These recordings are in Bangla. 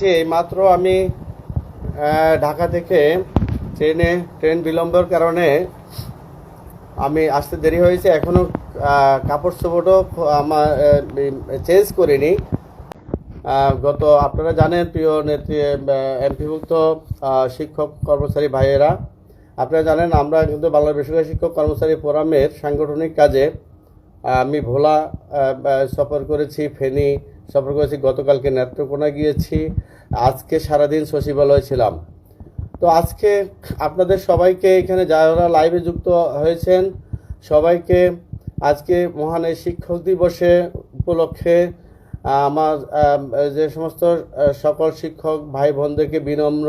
যে মাত্র আমি ঢাকা থেকে ট্রেনে, ট্রেন বিলম্বের কারণে আমি আসতে দেরি হয়েছে। এখনও কাপড় চোপড়ও আমার চেঞ্জ করিনি। গত, আপনারা জানেন, প্রিয় নেত্রী এমপিভুক্ত শিক্ষক কর্মচারী ভাইয়েরা, আপনারা জানেন, আমরা কিন্তু বাংলা বেসরকারি শিক্ষক কর্মচারী ফোরামের সাংগঠনিক কাজে আমি ভোলা সফর করেছি, ফেনী সফর করেছি গতকালকে নেত্রকোনা গিয়েছি, আজকে সারাদিন সচিবালয় ছিলাম। তো আজকে আপনাদের সবাইকে এখানে যারা লাইভে যুক্ত হয়েছেন, সবাইকে আজকে মহান শিক্ষক দিবসে উপলক্ষে আমার যে সমস্ত সকল শিক্ষক ভাই বোনদেরকে বিনম্র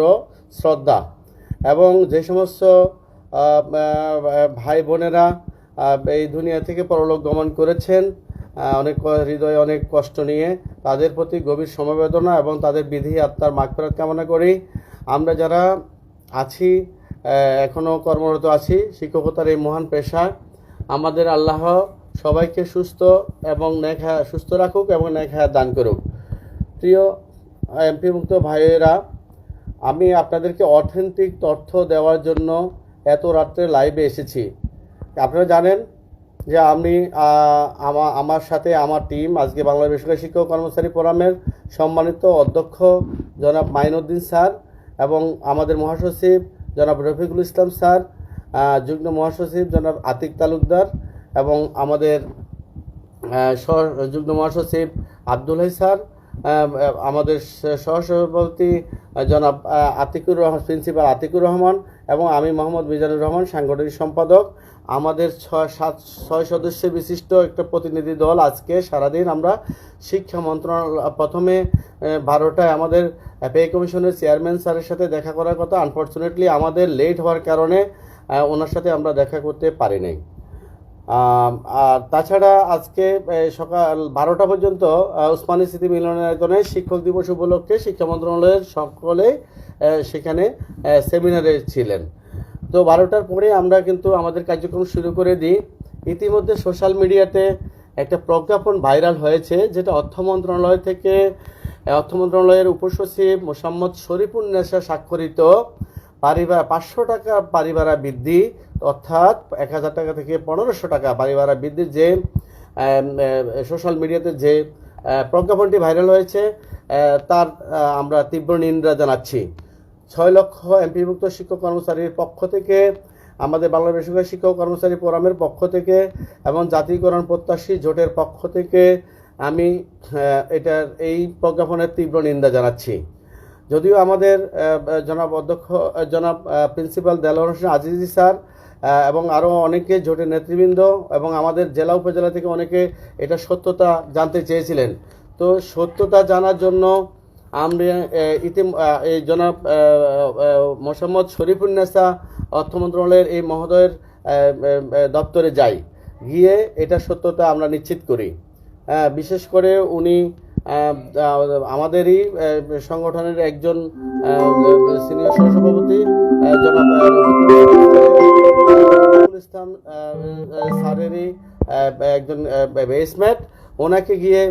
শ্রদ্ধা এবং যে সমস্ত ভাই বোনেরা এই দুনিয়া থেকে পরলোক গমন করেছেন অনেক হৃদয়ে অনেক কষ্ট নিয়ে তাদের প্রতি গভীর সমবেদনা এবং তাদের বিধি আত্মার মাগফিরাত কামনা করি। আমরা যারা আছি এখনও কর্মরত আছি, শিক্ষকতার এই মহান পেশা, আমাদের আল্লাহ সবাইকে সুস্থ এবং নেখা সুস্থ রাখুক এবং নেখা দান করুক। প্রিয় এমপি মুক্ত ভাইয়েরা, আমি আপনাদেরকে অথেন্টিক তথ্য দেওয়ার জন্য এত রাত্রে লাইভে এসেছি। আপনারা জানেন যে আমি আমার সাথে আমার টিম আজকে বাংলা বেসরকারি শিক্ষক কর্মচারী ফোরামের সম্মানিত অধ্যক্ষ জনাব মাইনুদ্দিন স্যার এবং আমাদের মহাসচিব জনাব রফিকুল ইসলাম স্যার যুগ্ম মহাসচিব জনাব আতিক তালুকদার এবং আমাদের যুগ্ম মহাসচিব আব্দুল স্যার আমাদের সহসভাপতি জনাব আতিকুর রহমান, প্রিন্সিপাল আতিকুর রহমান এবং আমি মোহাম্মদ মিজানুর রহমান, সাংগঠনিক সম্পাদক। আমাদের ছয় সাত, ছয় সদস্য বিশিষ্ট একটা প্রতিনিধি দল আজকে সারাদিন আমরা শিক্ষা মন্ত্রণালয়, প্রথমে বারোটায় আমাদের পে কমিশনের চেয়ারম্যান স্যারের সাথে দেখা করার কথা। আনফর্চুনেটলি আমাদের লেট হওয়ার কারণে ওনার সাথে আমরা দেখা করতে পারি নাই। আর তাছাড়া আজকে সকাল বারোটা পর্যন্ত উসমানী স্মৃতি মিলনায়তনে শিক্ষক দিবস উপলক্ষে শিক্ষা মন্ত্রণালয়ের সকলে সেখানে সেমিনারে ছিলেন। তো বারোটার পরে আমরা কিন্তু আমাদের কার্যক্রম শুরু করে দিই। ইতিমধ্যে সোশ্যাল মিডিয়াতে একটা প্রজ্ঞাপন ভাইরাল হয়েছে, যেটা অর্থ মন্ত্রণালয় থেকে অর্থ মন্ত্রণালয়ের উপসচিব মোসাম্মদ শরীফুন নেশা স্বাক্ষরিত পারিবার পাঁচশো টাকা পারিবারা বৃদ্ধি অর্থাৎ এক হাজার টাকা থেকে পনেরোশো টাকা বাড়ি ভাড়া বৃদ্ধির যে সোশ্যাল মিডিয়াতে যে প্রজ্ঞাপনটি ভাইরাল হয়েছে তার আমরা তীব্র নিন্দা জানাচ্ছি। ছয় লক্ষ এমপিভুক্ত শিক্ষক কর্মচারীর পক্ষ থেকে, আমাদের বাংলা বেসরকারি শিক্ষক কর্মচারী ফোরামের পক্ষ থেকে এবং জাতীয়করণ প্রত্যাশী জোটের পক্ষ থেকে আমি এটার এই প্রজ্ঞাপনের তীব্র নিন্দা জানাচ্ছি। যদিও আমাদের জনাব অধ্যক্ষ জনাব প্রিন্সিপাল দেলোয়ার হোসেন আজিজি স্যার এবং আরও অনেকে জোটের নেতৃবৃন্দ এবং আমাদের জেলা উপজেলা থেকে অনেকে এটা সত্যতা জানতে চেয়েছিলেন। তো সত্যতা জানার জন্য আমরা আহ, ইতি এই জনাব মোসাম্মদ শরীফুন্নেসা অর্থ মন্ত্রণালয়ের এই মহোদয়ের দপ্তরে যাই। গিয়ে এটা সত্যতা আমরা নিশ্চিত করি। আহ, বিশেষ করে উনি আমাদেরই সংগঠনের একজন সিনিয়র সহসভাপতি ইসলাম স্যারেরই একজন বেসমেট। ওনাকে গিয়ে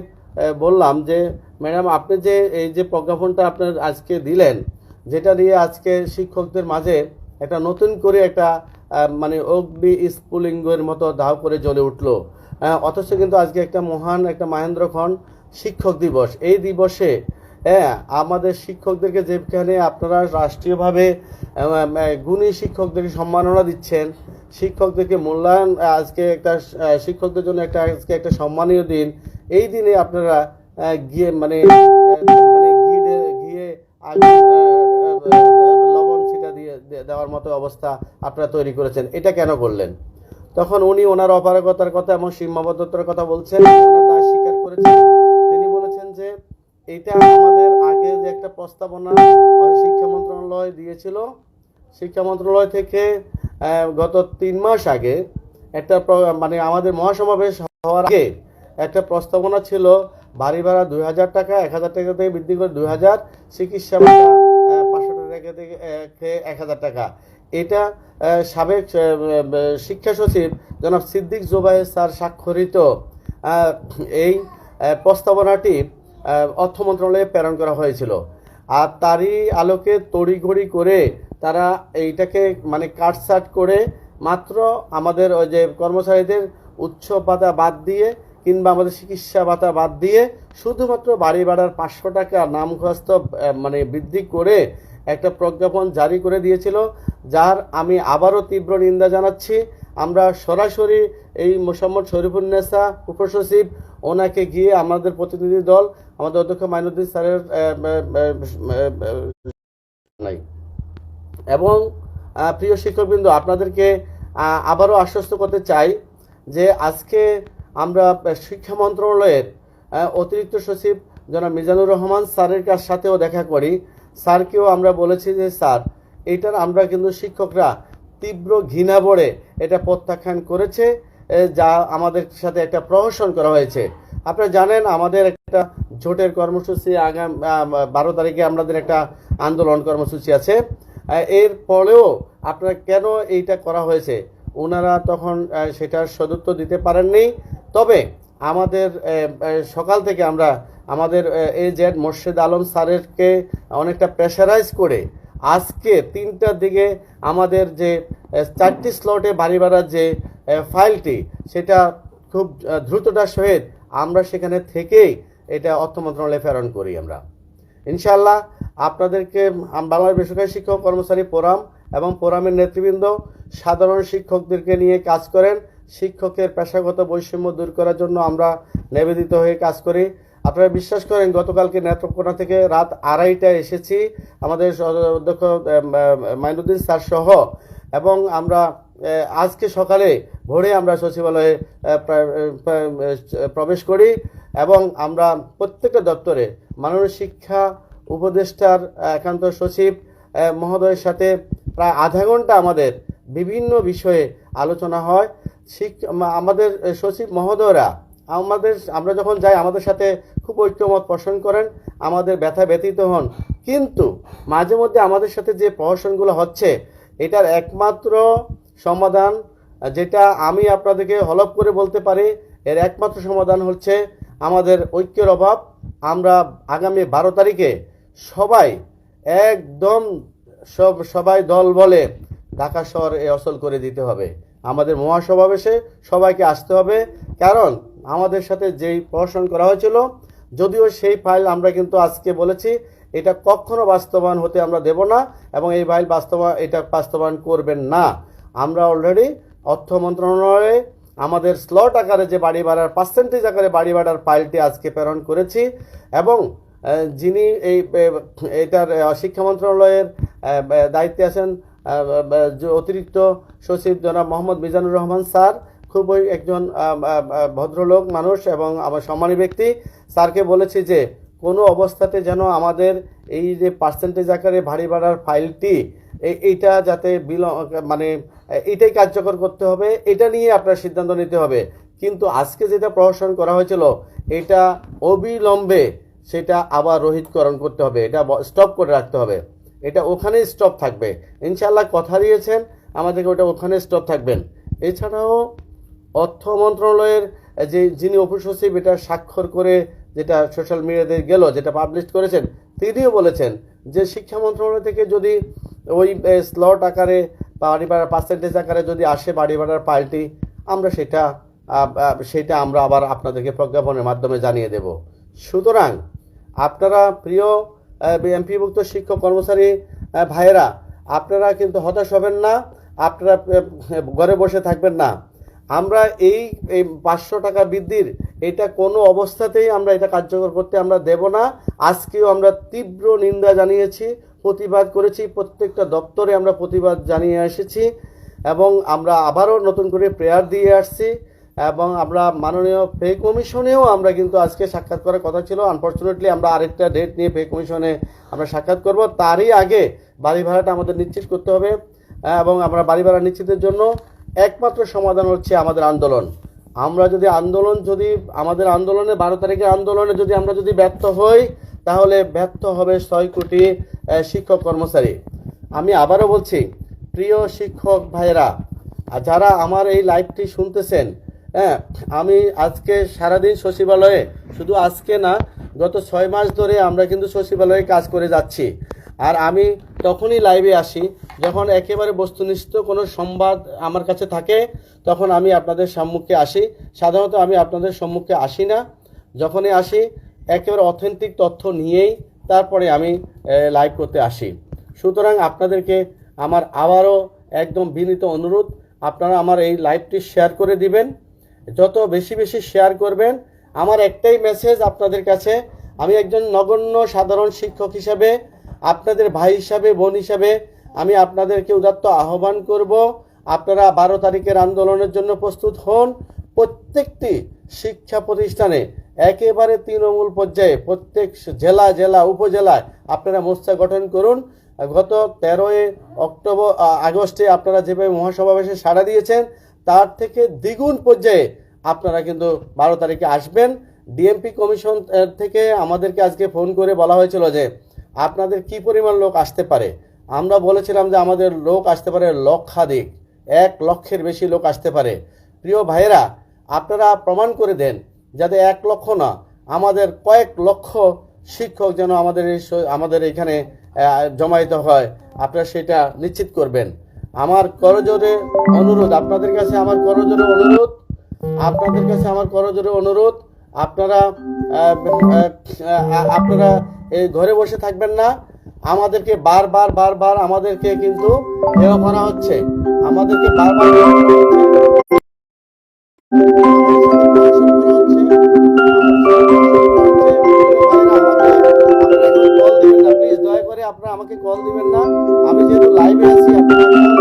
বললাম যে, ম্যাডাম, আপনি যে এই যে প্রজ্ঞাপনটা আপনার আজকে দিলেন, যেটা দিয়ে আজকে শিক্ষকদের মাঝে একটা নতুন করে একটা মানে অগ্নি স্কুলিঙ্গের মতো দাও করে জ্বলে উঠল অথচ কিন্তু আজকে একটা মহান, একটা মহেন্দ্রক্ষণ শিক্ষক দিবস। এই দিবসে হ্যাঁ আমাদের শিক্ষকদেরকে যেখানে আপনারা রাষ্ট্রীয়ভাবে গুণী শিক্ষকদেরকে সম্মাননা দিচ্ছেন শিক্ষকদেরকে মূল্যায়ন আজকে একটা শিক্ষকদের জন্য একটা আজকে একটা সম্মানীয় দিন। এই দিনে আপনারা গিয়ে মানে মানে আহ, লবণ ছিটা দিয়ে দেওয়ার মতো অবস্থা আপনারা তৈরি করেছেন। এটা কেন করলেন? তখন উনি ওনার অপারগতার কথা এবং সীমাবদ্ধতার কথা বলছেন দায় স্বীকার করেছেন। এটা আমাদের আগে যে একটা প্রস্তাবনা শিক্ষা মন্ত্রণালয় দিয়েছিল, শিক্ষা মন্ত্রণালয় থেকে গত তিন মাস আগে একটা মানে আমাদের মহাসমাবেশ হওয়ার আগে একটা প্রস্তাবনা ছিল, বাড়ি ভাড়া দুই হাজার টাকা, এক হাজার টাকা থেকে বৃদ্ধি করে দুই হাজার, চিকিৎসা পাঁচশো টাকা থেকে এক হাজার টাকা। এটা সাবেক শিক্ষা সচিব জনাব সিদ্দিক জোবাই স্যার স্বাক্ষরিত। এই প্রস্তাবনাটি অর্থ মন্ত্রণালয়ে প্রেরণ করা হয়েছিল। আর তারই আলোকে তড়িঘড়ি করে তারা এইটাকে মানে কাটসাট করে মাত্র আমাদের ওই যে কর্মচারীদের উচ্চ ভাতা বাদ দিয়ে কিংবা আমাদের চিকিৎসা ভাতা বাদ দিয়ে শুধুমাত্র বাড়ি ভাড়ার পাঁচশো টাকা নামখস্ত মানে বৃদ্ধি করে একটা প্রজ্ঞাপন জারি করে দিয়েছিল, যার আমি আবারও তীব্র নিন্দা জানাচ্ছি। আমরা সরাসরি এই মোসাম্মদ শরীফুন্নেসা উপসচিব, ওনাকে গিয়ে আমাদের প্রতিনিধি দল, আমাদের অধ্যক্ষ মাইনুদ্দিন স্যারের নাই। এবং প্রিয় শিক্ষকবৃন্দ, আপনাদেরকে আবারও আশ্বস্ত করতে চাই যে আজকে আমরা শিক্ষা মন্ত্রণালয়ের অতিরিক্ত সচিব জনাব মিজানুর রহমান স্যারের কাছ সাথেও দেখা করি। স্যারকেও আমরা বলেছি যে, স্যার, এইটার আমরা কিন্তু শিক্ষকরা তীব্র ঘৃণা ভরে এটা প্রত্যাখ্যান করেছে। যা আমাদের সাথে একটা প্রহসন করা হয়েছে। আপনারা জানেন, আমাদের একটা ঝোটের কর্মসূচি আগাম বারো তারিখে আমাদের একটা আন্দোলন কর্মসূচি আছে। এর পরেও আপনারা কেন এইটা করা হয়েছে? ওনারা তখন সেটার সদুত্তর দিতে পারেননি। তবে আমাদের সকাল থেকে আমরা আমাদের, এ জেড মোর্শেদ আলম স্যারেরকে অনেকটা প্রেশারাইজ করে আজকে তিনটার দিকে আমাদের যে চারটি স্লটে বাড়ি ভাড়ার যে ফাইলটি, সেটা খুব দ্রুততার সহিত আমরা সেখানে থেকেই এটা অর্থ মন্ত্রণালয়ে প্রেরণ করি আমরা। ইনশাআল্লাহ আপনাদেরকে বাংলাদেশ বেসরকারি শিক্ষক কর্মচারী ফোরাম এবং ফোরামের নেতৃবৃন্দ সাধারণ শিক্ষকদেরকে নিয়ে কাজ করেন। শিক্ষকের পেশাগত বৈষম্য দূর করার জন্য আমরা নিবেদিত হয়ে কাজ করি। আপনারা বিশ্বাস করেন, গতকালকে নেত্রকোনা থেকে রাত আড়াইটায় এসেছি। আমাদের অধ্যক্ষ মাইনুদ্দিন স্যার সহ এবং আমরা আজকে সকালে ভোরে আমরা সচিবালয়ে প্রবেশ করি এবং আমরা প্রত্যেকটা দপ্তরে মাননীয় শিক্ষা উপদেষ্টার একান্ত সচিব মহোদয়ের সাথে প্রায় আধা ঘণ্টা আমাদের বিভিন্ন বিষয়ে আলোচনা হয়। আমাদের সচিব মহোদয়রা আমাদের, আমরা যখন যাই, আমাদের সাথে খুব ঐক্যমত পোষণ করেন, আমাদের ব্যথা ব্যতীত হন। কিন্তু মাঝে মধ্যে আমাদের সাথে যে প্রহসনগুলো হচ্ছে, এটার একমাত্র সমাধান, যেটা আমি আপনাদেরকে হলপ করে বলতে পারি, এর একমাত্র সমাধান হচ্ছে আমাদের ঐক্যের অভাব। আমরা আগামী বারো তারিখে সবাই একদম সব, সবাই দল বলে ঢাকা শহর এ অসল করে দিতে হবে। আমাদের মহাসমাবেশে সবাইকে আসতে হবে। কারণ আমাদের সাথে যেই প্রহসন করা হয়েছিল, যদিও সেই ফাইল আমরা কিন্তু আজকে বলেছি, এটা কখনো বাস্তবায়ন হতে আমরা দেব না এবং এই ফাইল বাস্তবায়ন এটা বাস্তবায়ন করবেন না। আমরা অলরেডি অর্থ মন্ত্রণালয়ে আমাদের স্লট আকারে যে বাড়ি ভাড়ার পার্সেন্টেজ আকারে বাড়ি ভাড়ার ফাইলটি আজকে প্রেরণ করেছি এবং যিনি এই এটার শিক্ষা মন্ত্রণালয়ের দায়িত্বে আছেন অতিরিক্ত সচিব জনাব মোহাম্মদ মিজানুর রহমান স্যার, খুবই একজন ভদ্রলোক মানুষ এবং আমার সম্মানী ব্যক্তি, স্যারকে বলেছি যে কোনো অবস্থাতে যেন আমাদের এই যে পার্সেন্টেজ আকারে ভারী ভাড়ার ফাইলটি এইটা যাতে বিল মানে এটাই কার্যকর করতে হবে, এটা নিয়ে আপনার সিদ্ধান্ত নিতে হবে। কিন্তু আজকে যেটা প্রহসন করা হয়েছিল, এটা অবিলম্বে সেটা আবার রোহিতকরণ করতে হবে, এটা স্টপ করে রাখতে হবে। এটা ওখানেই স্টপ থাকবে। ইনশাল্লাহ কথা দিয়েছেন, আমাদেরকে ওটা ওখানে স্টপ থাকবেন। এছাড়াও অর্থ মন্ত্রণালয়ের যে যিনি উপসচিব এটা স্বাক্ষর করে যেটা সোশ্যাল মিডিয়াতে গেল, যেটা পাবলিশ করেছেন, তিনিও বলেছেন যে শিক্ষা মন্ত্রণালয় থেকে যদি ওই স্লট আকারে বাড়ি ভাড়ার পার্সেন্টেজ আকারে যদি আসে বাড়ি ভাড়ার পাল্টি, আমরা সেটা সেটা আমরা আবার আপনাদেরকে প্রজ্ঞাপনের মাধ্যমে জানিয়ে দেব। সুতরাং, আপনারা প্রিয় এমপিভুক্ত শিক্ষক কর্মচারী ভাইয়েরা, আপনারা কিন্তু হতাশ হবেন না, আপনারা ঘরে বসে থাকবেন না। আমরা এই এই পাঁচশো টাকা বৃদ্ধির, এটা কোনো অবস্থাতেই আমরা এটা কার্যকর করতে আমরা দেব না। আজকেও আমরা তীব্র নিন্দা জানিয়েছি প্রতিবাদ করেছি, প্রত্যেকটা দপ্তরে আমরা প্রতিবাদ জানিয়ে এসেছি এবং আমরা আবারও নতুন করে প্রেয়ার দিয়ে আসছি এবং আমরা মাননীয় পে কমিশনেও আমরা কিন্তু আজকে সাক্ষাৎ করার কথা ছিল। আনফর্চুনেটলি আমরা আরেকটা ডেট নিয়ে পে কমিশনে আমরা সাক্ষাৎ করব। তারই আগে বাড়ি ভাড়াটা আমাদের নিশ্চিত করতে হবে এবং আমরা বাড়ি ভাড়া নিশ্চিতের জন্য একমাত্র সমাধান হচ্ছে আমাদের আন্দোলন। আমরা যদি আন্দোলন যদি, আমাদের আন্দোলনে বারো তারিখের আন্দোলনে যদি আমরা যদি ব্যর্থ হই, তাহলে ব্যর্থ হবে ছয় কোটি শিক্ষক কর্মচারী। আমি আবারও বলছি, প্রিয় শিক্ষক ভাইয়েরা যারা আমার এই লাইভটি শুনতেছেন হ্যাঁ আমি আজকে সারাদিন সচিবালয়ে, শুধু আজকে না, গত ছয় মাস ধরে আমরা কিন্তু সচিবালয়ে কাজ করে যাচ্ছি। আর আমি তখনই লাইভে আসি, যখন একেবারে বস্তুনিষ্ঠ কোনো সংবাদ আমার কাছে থাকে, তখন আমি আপনাদের সম্মুখে আসি। সাধারণত আমি আপনাদের সম্মুখে আসি না। যখনই আসি, একেবারে অথেন্টিক তথ্য নিয়েই তারপরে আমি লাইভ করতে আসি। সুতরাং আপনাদেরকে আমার আবারও একদম বিনীত অনুরোধ, আপনারা আমার এই লাইভটি শেয়ার করে দিবেন। যত বেশি বেশি শেয়ার করবেন, আমার একটাই মেসেজ আপনাদের কাছে, আমি একজন নগণ্য সাধারণ শিক্ষক হিসাবে আপনাদের ভাই হিসাবে, বোন হিসাবে আমি আপনাদেরকে উদাত্ত আহ্বান করব। আপনারা বারো তারিখের আন্দোলনের জন্য প্রস্তুত হন। প্রত্যেকটি শিক্ষা প্রতিষ্ঠানে একেবারে তৃণমূল পর্যায়ে প্রত্যেক জেলা জেলা, উপজেলায় আপনারা মোর্চা গঠন করুন। গত তেরোই অক্টোবর আগস্টে আপনারা যেভাবে মহাসমাবেশে সাড়া দিয়েছেন, তার থেকে দ্বিগুণ পর্যায়ে আপনারা কিন্তু বারো তারিখে আসবেন। ডিএমপি কমিশন থেকে আমাদেরকে আজকে ফোন করে বলা হয়েছিল যে আপনাদের কি পরিমাণ লোক আসতে পারে? আমরা বলেছিলাম যে আমাদের লোক আসতে পারে লক্ষাধিক, এক লক্ষের বেশি লোক আসতে পারে। প্রিয় ভাইয়েরা, আপনারা প্রমাণ করে দেন যাতে এক লক্ষ না, আমাদের কয়েক লক্ষ শিক্ষক যেন আমাদের আমাদের এখানে জমায়িত হয়। আপনারা সেটা নিশ্চিত করবেন। আমার করজোরে অনুরোধ, আপনাদের কাছে আমার করজোরে অনুরোধ, আপনাদের কাছে আমার করজোরে অনুরোধ, আপনারা আপনারা এই ঘরে বসে থাকবেন না। আমাদেরকে বারবার বারবার আমাদেরকে কিন্তু হেয় করা হচ্ছে। আমাদেরকে বারবার আপনারা আমাকে কল দিবেন না। আমি যেহেতু লাইভে আছি, আপনারা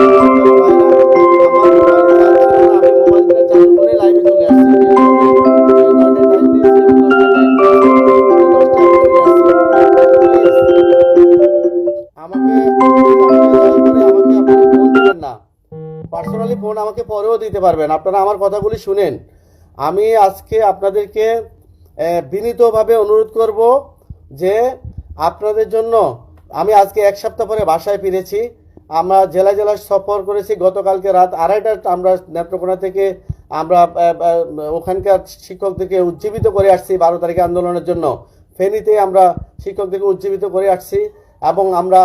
আমাকে পরেও দিতে পারবেন। আপনারা আমার কথাগুলি শুনেন। আমি আজকে আপনাদেরকে বিনীতভাবে অনুরোধ করব যে আপনাদের জন্য আমি আজকে এক সপ্তাহ পরে বাসায় ফিরেছি। আমরা জেলা জেলা সফর করেছি। গতকালকে রাত আড়াইটা আমরা নেত্রকোনা থেকে আমরা ওখানকার শিক্ষকদেরকে উজ্জীবিত করে আসছি বারো তারিখে আন্দোলনের জন্য। ফেনীতে আমরা শিক্ষকদেরকে উজ্জীবিত করে আসছি এবং আমরা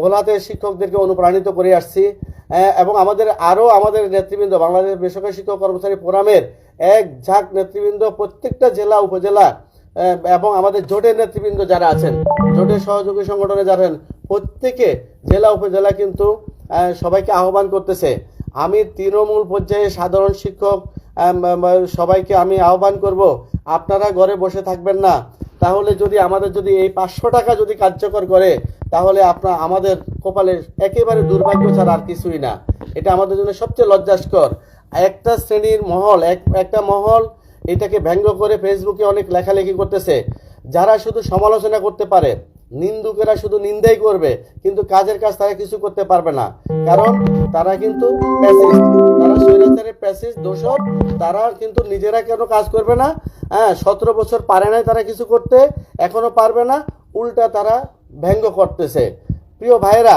ভোলাতে শিক্ষকদেরকে অনুপ্রাণিত করে আসছি। এবং আমাদের আরও আমাদের নেতৃবৃন্দ, বাংলাদেশ বেসরকারি শিক্ষক কর্মচারী ফোরামের এক ঝাঁক নেতৃবৃন্দ প্রত্যেকটা জেলা, উপজেলা এবং আমাদের জোটের নেতৃবৃন্দ যারা আছেন, জোটের সহযোগী সংগঠনে যারা প্রত্যেকে জেলা, উপজেলা কিন্তু সবাইকে আহ্বান করতেছে। আমি তৃণমূল পর্যায়ে সাধারণ শিক্ষক সবাইকে আমি আহ্বান করব, আপনারা ঘরে বসে থাকবেন না। তাহলে যদি আমাদের যদি এই পাঁচশো টাকা যদি কার্যকর করে, তাহলে আপনার, আমাদের কপালে একেবারে দুর্ভাগ্য ছাড়া আর কিছুই না। এটা আমাদের জন্য সবচেয়ে লজ্জাস্কর। একটা শ্রেণির মহল, এক, একটা মহল এটাকে ব্যঙ্গ করে ফেসবুকে অনেক লেখালেখি করতেছে। যারা শুধু সমালোচনা করতে পারে নিন্দুকেরা শুধু নিন্দাই করবে, কিন্তু কাজের কাজ তারা কিছু করতে পারবে না। কারণ তারা কিন্তু তারা স্বৈরাচারের প্যাসিস্ট দোষর। তারা কিন্তু নিজেরা কেন কাজ করবে না? হ্যাঁ সতেরো বছর পারে নাই তারা কিছু করতে এখনও পারবে না। উল্টা তারা ব্যঙ্গ করতেছে। প্রিয় ভাইয়েরা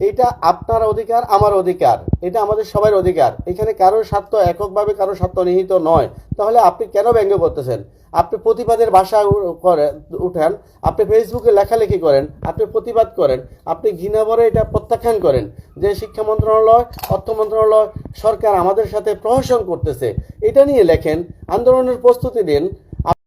এটা আপনার অধিকার, আমার অধিকার। এটা আমাদের সবার অধিকার। এখানে কারোর স্বার্থ এককভাবে, কারোর স্বার্থ নিহিত নয়। তাহলে আপনি কেন ব্যঙ্গ করতেছেন? আপনি প্রতিবাদের ভাষা করে, উঠান, আপনি ফেসবুকে লেখালেখি করেন, আপনি প্রতিবাদ করেন, আপনি ঘৃণাভরে এটা প্রত্যাখ্যান করেন যে শিক্ষা মন্ত্রণালয়, অর্থ মন্ত্রণালয়, সরকার আমাদের সাথে প্রহসন করতেছে। এটা নিয়ে লেখেন, আন্দোলনের প্রস্তুতি নিন